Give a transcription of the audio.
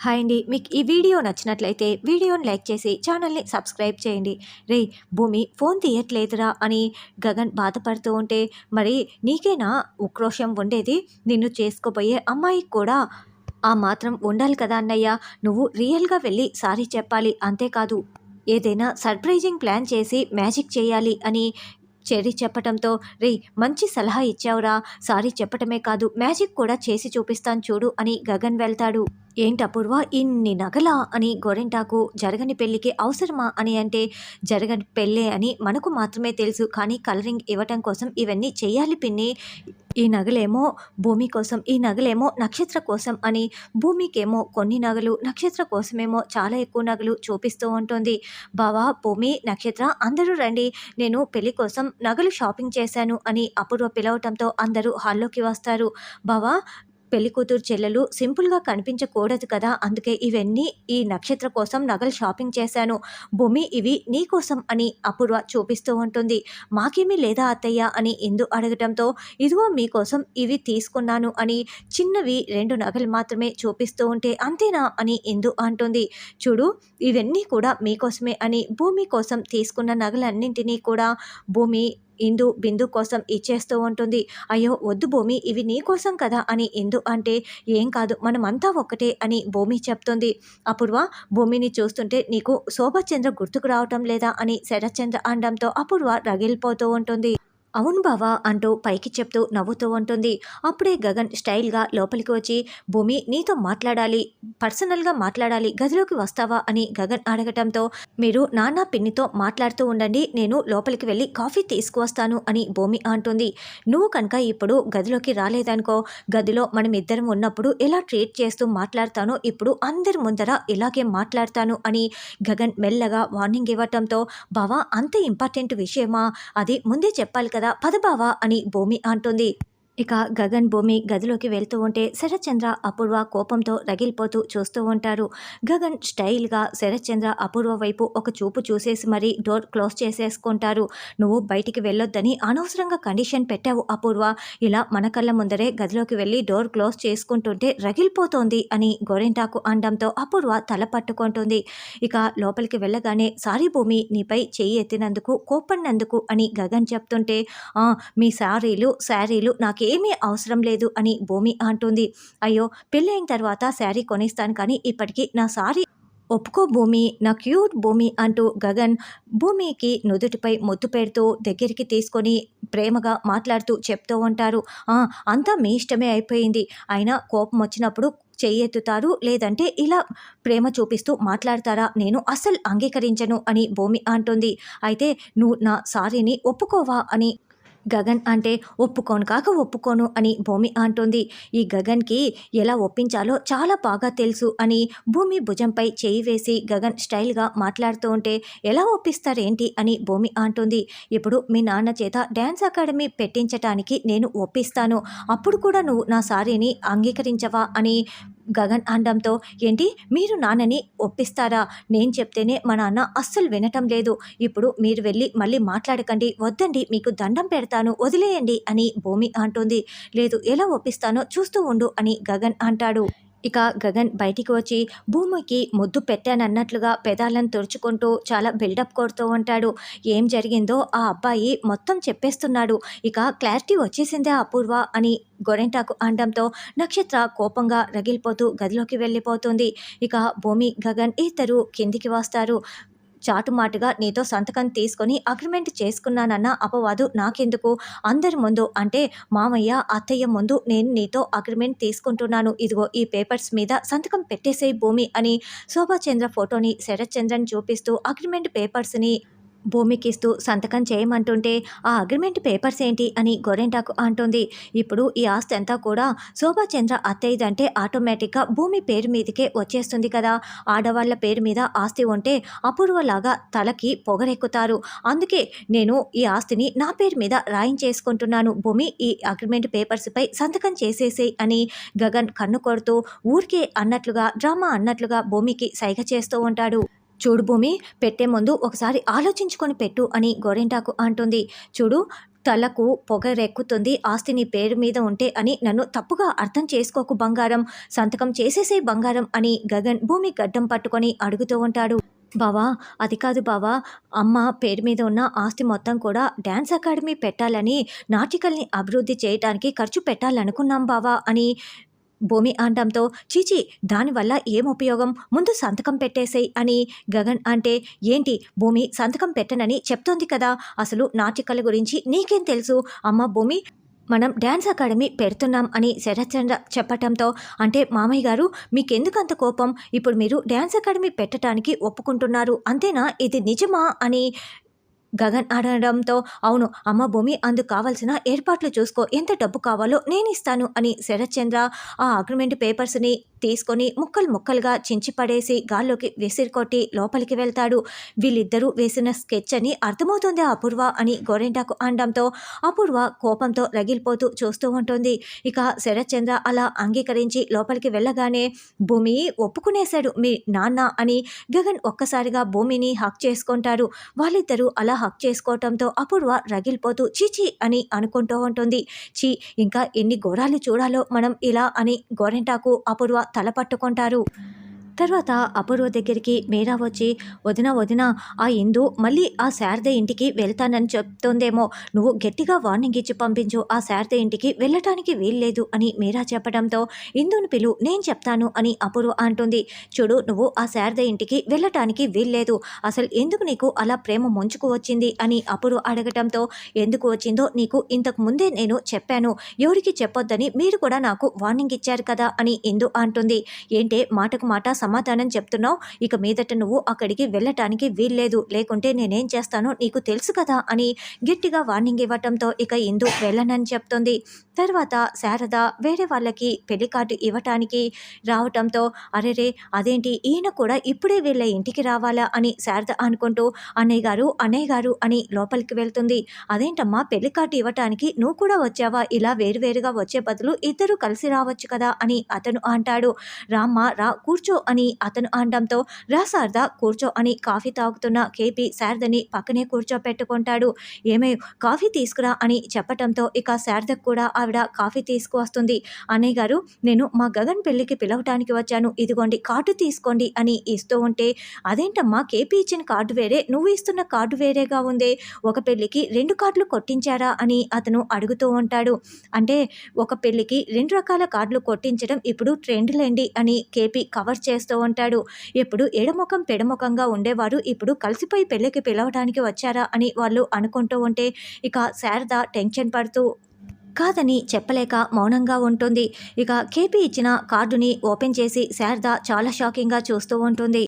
Hi అండి. మీకు ఈ వీడియో నచ్చినట్లయితే వీడియోని లైక్ చేసి ఛానల్ని సబ్స్క్రైబ్ చేయండి. రే భూమి ఫోన్ తీయట్లేదురా అని గగన్ బాధపడుతూ ఉంటే మరి నీకేనా ఉక్రోషం ఉండేది? నిన్ను చేసుకోబోయే అమ్మాయికి కూడా ఆ మాత్రం ఉండాలి కదా అన్నయ్య. నువ్వు రియల్గా వెళ్ళి సారీ చెప్పాలి అంతేకాదు ఏదైనా సర్ప్రైజింగ్ ప్లాన్ చేసి మ్యాజిక్ చేయాలి అని చెరి చెప్పటంతో రే మంచి సలహా ఇచ్చావురా. సారీ చెప్పటమే కాదు మ్యాజిక్ కూడా చేసి చూపిస్తాను చూడు అని గగన్ వెళ్తాడు. ఏంటపూర్వ ఇన్ని నగలా అని గోరింటాకు జరగని పెళ్ళికి అవసరమా అని అంటే జరగని పెళ్ళే అని మనకు మాత్రమే తెలుసు. కానీ కలరింగ్ ఇవ్వటం కోసం ఇవన్నీ చేయాలి పిన్ని. ఈ నగలేమో భూమి కోసం ఈ నగలేమో నక్షత్ర కోసం అని భూమికేమో కొన్ని నగలు నక్షత్ర కోసమేమో చాలా ఎక్కువ నగలు చూపిస్తూ ఉంటుంది. బావా భూమి నక్షత్ర అందరూ రండి. నేను పెళ్ళి కోసం నగలు షాపింగ్ చేశాను అని అపూర్వ పిలవటంతో అందరూ హాల్లోకి వస్తారు. బావా పెళ్ళి కూతురు చెల్లెలు సింపుల్గా కనిపించకూడదు కదా. అందుకే ఇవన్నీ ఈ నక్షత్ర కోసం నగలు షాపింగ్ చేశాను. భూమి ఇవి నీ కోసం అని అపూర్వ చూపిస్తూ ఉంటుంది. మాకేమీ లేదా అత్తయ్య అని ఇందు అడగటంతో ఇదిగో మీకోసం ఇవి తీసుకున్నాను అని చిన్నవి రెండు నగలు మాత్రమే చూపిస్తూ ఉంటే అంతేనా అని ఇందు అంటుంది. చూడు ఇవన్నీ కూడా మీకోసమే అని భూమి కోసం తీసుకున్న నగలన్నింటినీ కూడా భూమి ఇందు బిందు కోసం ఇచ్చేస్తూ ఉంటుంది. అయ్యో వద్దు భూమి ఇవి నీ కోసం కదా అని ఇందు అంటే ఏం కాదు మనమంతా ఒక్కటే అని భూమి చెప్తుంది. అపూర్వ భూమిని చూస్తుంటే నీకు శోభచంద్ర గుర్తుకు రావటం లేదా అని శరత్చంద్ర అనడంతో అపూర్వ రగిలిపోతూ ఉంటుంది. అవును బావా అంటూ పైకి చెప్తూ నవ్వుతూ ఉంటుంది. అప్పుడే గగన్ స్టైల్గా లోపలికి వచ్చి భూమి నీతో మాట్లాడాలి పర్సనల్గా మాట్లాడాలి గదిలోకి వస్తావా? అని గగన్ అడగటంతో మీరు నాన్న పిన్నితో మాట్లాడుతూ ఉండండి నేను లోపలికి వెళ్ళి కాఫీ తీసుకువస్తాను అని భూమి అంటుంది. నువ్వు కనుక ఇప్పుడు గదిలోకి రాలేదనుకో గదిలో మనం ఇద్దరం ఉన్నప్పుడు ఎలా ట్రీట్ చేస్తూ మాట్లాడతానో ఇప్పుడు అందరి ముందర ఇలాగే మాట్లాడతాను అని గగన్ మెల్లగా వార్నింగ్ ఇవ్వటంతో బావా అంత ఇంపార్టెంట్ విషయమా? అది ముందే చెప్పాలి కదా పద బావా అని భూమి అంటుంది. ఇక గగన్ భూమి గదిలోకి వెళ్తూ ఉంటే శరత్చంద్ర అపూర్వ కోపంతో రగిలిపోతూ చూస్తూ ఉంటారు. గగన్ స్టైల్గా శరత్చంద్ర అపూర్వ వైపు ఒక చూపు చూసేసి మరీ డోర్ క్లోజ్ చేసేసుకుంటారు. నువ్వు బయటికి వెళ్ళొద్దని అనవసరంగా కండిషన్ పెట్టావు అపూర్వ. ఇలా మన కళ్ళ ముందరే గదిలోకి వెళ్ళి డోర్ క్లోజ్ చేసుకుంటుంటే రగిలిపోతోంది అని గోరెంటాకు అనడంతో అపూర్వ తల పట్టుకుంటుంది. ఇక లోపలికి వెళ్ళగానే సారీ భూమి నీపై చెయ్యి ఎత్తినందుకు కోపడినందుకు అని గగన్ చెప్తుంటే మీ శారీలు శారీలు నాకేమీ అవసరం లేదు అని భూమి అంటుంది. అయ్యో పెళ్ళైన తర్వాత శారీ కొనిస్తాను కానీ ఇప్పటికీ నా సారీ ఒప్పుకో భూమి నా క్యూట్ భూమి అంటూ గగన్ భూమికి నుదుటిపై ముద్దు పెడుతూ దగ్గరికి తీసుకొని ప్రేమగా మాట్లాడుతూ చెప్తూ ఉంటారు. అంతా మీ ఇష్టమే అయిపోయింది. అయినా కోపం వచ్చినప్పుడు చెయ్యెత్తుతారు లేదంటే ఇలా ప్రేమ చూపిస్తూ మాట్లాడతారా? నేను అస్సలు అంగీకరించను అని భూమి అంటుంది. అయితే నువ్వు నా సారీని ఒప్పుకోవా అని గగన్ అంటే ఒప్పుకోను కాక ఒప్పుకోను అని భూమి అంటుంది. ఈ గగన్కి ఎలా ఒప్పించాలో చాలా బాగా తెలుసు అని భూమి భుజంపై చేయి వేసి గగన్ స్టైల్గా మాట్లాడుతూ ఉంటే ఎలా ఒప్పిస్తారేంటి అని భూమి అంటుంది. ఇప్పుడు మీ నాన్న చేత డ్యాన్స్ అకాడమీ పెట్టించటానికి నేను ఒప్పిస్తాను. అప్పుడు కూడా నువ్వు నా సారీని అంగీకరించవా అని గగన్ అనడంతో ఏంటి? మీరు నాన్నని ఒప్పిస్తారా? నేను చెప్తేనే మా నాన్న అస్సలు వినటం లేదు. ఇప్పుడు మీరు వెళ్ళి మళ్ళీ మాట్లాడకండి. వద్దండి మీకు దండం పెడతాను. వదిలేయండి అని భూమి అంటుంది. లేదు ఎలా ఒప్పిస్తానో చూస్తూ ఉండు అని గగన్ అంటాడు. ఇక గగన్ బయటికి వచ్చి భూమికి ముద్దు పెట్టానన్నట్లుగా పెదాలను తుడుచుకుంటూ చాలా బిల్డప్ కొడుతూ ఉంటాడు. ఏం జరిగిందో ఆ అబ్బాయి మొత్తం చెప్పేస్తున్నాడు. ఇక క్లారిటీ వచ్చేసిందే అపూర్వ అని గొరెంటాకు అనడంతో నక్షత్ర కోపంగా రగిలిపోతూ గదిలోకి వెళ్ళిపోతుంది. ఇక భూమి గగన్ ఇద్దరు కిందికి వస్తారు. చాటుమాటుగా నీతో సంతకం తీసుకొని అగ్రిమెంట్ చేసుకున్నానన్న అపవాదు నాకెందుకు? అందరి ముందు అంటే మామయ్య అత్తయ్య ముందు నేను నీతో అగ్రిమెంట్ తీసుకుంటున్నాను. ఇదిగో ఈ పేపర్స్ మీద సంతకం పెట్టేసే భూమి అని శోభాచంద్ర ఫోటోని శరత్చంద్రన్ చూపిస్తూ అగ్రిమెంట్ పేపర్స్ని భూమికి ఇస్తూ సంతకం చేయమంటుంటే ఆ అగ్రిమెంట్ పేపర్స్ ఏంటి? అని గోరెంటాకు అంటుంది. ఇప్పుడు ఈ ఆస్తి అంతా కూడా శోభాచంద్ర అత్తయ్యదంటే ఆటోమేటిక్గా భూమి పేరు మీదకే వచ్చేస్తుంది కదా. ఆడవాళ్ళ పేరు మీద ఆస్తి ఉంటే అపూర్వలాగా తలకి పొగరెక్కుతారు. అందుకే నేను ఈ ఆస్తిని నా పేరు మీద రాయించేసుకుంటున్నాను. భూమి ఈ అగ్రిమెంట్ పేపర్స్పై సంతకం చేసేసి అని గగన్ కన్ను కొడుతూ ఊరికే అన్నట్లుగా డ్రామా అన్నట్లుగా భూమికి సైగ చేస్తూ ఉంటాడు. చూడు భూమి పెట్టే ముందు ఒకసారి ఆలోచించుకొని పెట్టు అని గోరెంటాకు అంటుంది. చూడు తలకు పొగరెక్కుతుంది ఆస్తి నీ పేరు మీద ఉంటే అని నన్ను తప్పుగా అర్థం చేసుకోకు బంగారం సంతకం చేసేసే బంగారం అని గగన్ భూమి గడ్డం పట్టుకొని అడుగుతూ ఉంటాడు. బావా అది కాదు బావా అమ్మ పేరు మీద ఉన్న ఆస్తి మొత్తం కూడా డ్యాన్స్ అకాడమీ పెట్టాలని నాటికల్ని అభివృద్ధి చేయడానికి ఖర్చు పెట్టాలనుకున్నాం బావా అని భూమి అనడంతో చీచి దానివల్ల ఏం ఉపయోగం? ముందు సంతకం పెట్టేసేయ్ అని గగన్ అంటే ఏంటి? భూమి సంతకం పెట్టనని చెప్తోంది కదా! అసలు నాటికల గురించి నీకేం తెలుసు? అమ్మ భూమి మనం డ్యాన్స్ అకాడమీ పెడుతున్నాం అని శరత్చంద్ర చెప్పటంతో అంటే మామయ్య గారు మీకెందుకు అంత కోపం? ఇప్పుడు మీరు డ్యాన్స్ అకాడమీ పెట్టడానికి ఒప్పుకుంటున్నారు అంతేనా? ఇది నిజమా? అని గగన్ అడగడంతో అవును అమ్మ భూమి అందుకు కావాల్సిన ఏర్పాట్లు చూసుకో. ఎంత డబ్బు కావాలో నేను ఇస్తాను అని శరత్చంద్ర ఆ అగ్రిమెంట్ పేపర్స్ని తీసుకొని ముక్కలు ముక్కలుగా చించిపడేసి గాల్లోకి విసిరికొట్టి లోపలికి వెళ్తాడు. వీళ్ళిద్దరూ వేసిన స్కెచ్ అని అర్థమవుతుంది అపూర్వ అని గోరెంటాకు అనడంతో అపూర్వ కోపంతో రగిలిపోతూ చూస్తూ ఉంటుంది. ఇక శరత్చంద్ర అలా అంగీకరించి లోపలికి వెళ్ళగానే భూమి ఒప్పుకునేశాడు మీ నాన్న అని గగన్ ఒక్కసారిగా భూమిని హక్ చేసుకుంటారు వాళ్ళిద్దరూ అలా హక్ చేసుకోవటంతో అపూర్వ రగిలిపోతూ చీచి అని అనుకుంటూ ఉంటుంది. చీ ఇంకా ఎన్ని ఘోరాలు చూడాలో మనం ఇలా అని గోరెంటాకు అపూర్వ తల పట్టుకుంటారు. తర్వాత అపూర్వ దగ్గరికి మీరా వచ్చి వదిన వదిన ఆ ఇందు మళ్ళీ ఆ శారద ఇంటికి వెళ్తానని చెప్తోందేమో. నువ్వు గట్టిగా వార్నింగ్ ఇచ్చి పంపించు. ఆ శారద ఇంటికి వెళ్ళటానికి వీల్లేదు అని మీరా చెప్పడంతో ఇందుని పిలు నేను చెప్తాను అని అపూర్వ అంటుంది. చూడు నువ్వు ఆ శారద ఇంటికి వెళ్ళటానికి వీల్లేదు. అసలు ఎందుకు నీకు అలా ప్రేమ ముంచుకు వచ్చింది? అని అపూర్వ అడగటంతో ఎందుకు వచ్చిందో నీకు ఇంతకు ముందే నేను చెప్పాను. ఎవరికి చెప్పొద్దని మీరు కూడా నాకు వార్నింగ్ ఇచ్చారు కదా అని ఇందు అంటుంది. ఏంటే మాటకు మాట సమాధానం చెప్తున్నావు. ఇక మీదట నువ్వు అక్కడికి వెళ్ళటానికి వీల్లేదు. లేకుంటే నేనేం చేస్తానో నీకు తెలుసు కదా అని గట్టిగా వార్నింగ్ ఇవ్వటంతో ఇక ఇందు వెళ్ళనని చెప్తుంది. తర్వాత శారద వేరే వాళ్ళకి పెళ్ళి కార్డు ఇవ్వటానికి రావటంతో అరెరే అదేంటి? ఈయన కూడా ఇప్పుడే వీళ్ళ ఇంటికి రావాలా అని శారద అనుకుంటూ అన్నయ్య గారు అన్నయ్య గారు అని లోపలికి వెళ్తుంది. అదేంటమ్మా? పెళ్ళి కార్డు ఇవ్వటానికి నువ్వు కూడా వచ్చావా? ఇలా వేరువేరుగా వచ్చే బదులు ఇద్దరు కలిసి రావచ్చు కదా అని అతను అంటాడు. రామ్మ రా కూర్చో అని అని అతను అనడంతో రా శారద కూర్చో అని కాఫీ తాగుతున్న కేపీ శారదని పక్కనే కూర్చోపెట్టుకుంటాడు. ఏమే కాఫీ తీసుకురా అని చెప్పటంతో ఇక శారదకు కూడా ఆవిడ కాఫీ తీసుకువస్తుంది. అన్నయ్య గారు నేను మా గగన్ పెళ్ళికి పిలవటానికి వచ్చాను. ఇదిగోండి కార్డు తీసుకోండి అని ఇస్తూ ఉంటే అదేంటమ్మా కేపీ ఇచ్చిన కార్డు వేరే నువ్వు ఇస్తున్న కార్డు వేరేగా ఉందే ఒక పెళ్ళికి రెండు కార్డులు కొట్టించారా అని అతను అడుగుతూ ఉంటాడు. అంటే ఒక పెళ్ళికి రెండు రకాల కార్డులు కొట్టించడం ఇప్పుడు ట్రెండ్లేండి అని కేపీ కవర్ చేస్తూ ఉంటాడు. ఎప్పుడు ఎడముఖం పెడముఖంగా ఉండేవారు. ఇప్పుడు కలిసిపోయి పెళ్ళికి పిలవడానికి వచ్చారా అని వాళ్ళు అనుకుంటూ ఉంటే ఇక శారద టెన్షన్ పడుతూ కాదని చెప్పలేక మౌనంగా ఉంటుంది. ఇక కేపీ ఇచ్చిన కార్డుని ఓపెన్ చేసి శారద చాలా షాకింగ్గా చూస్తూ ఉంటుంది.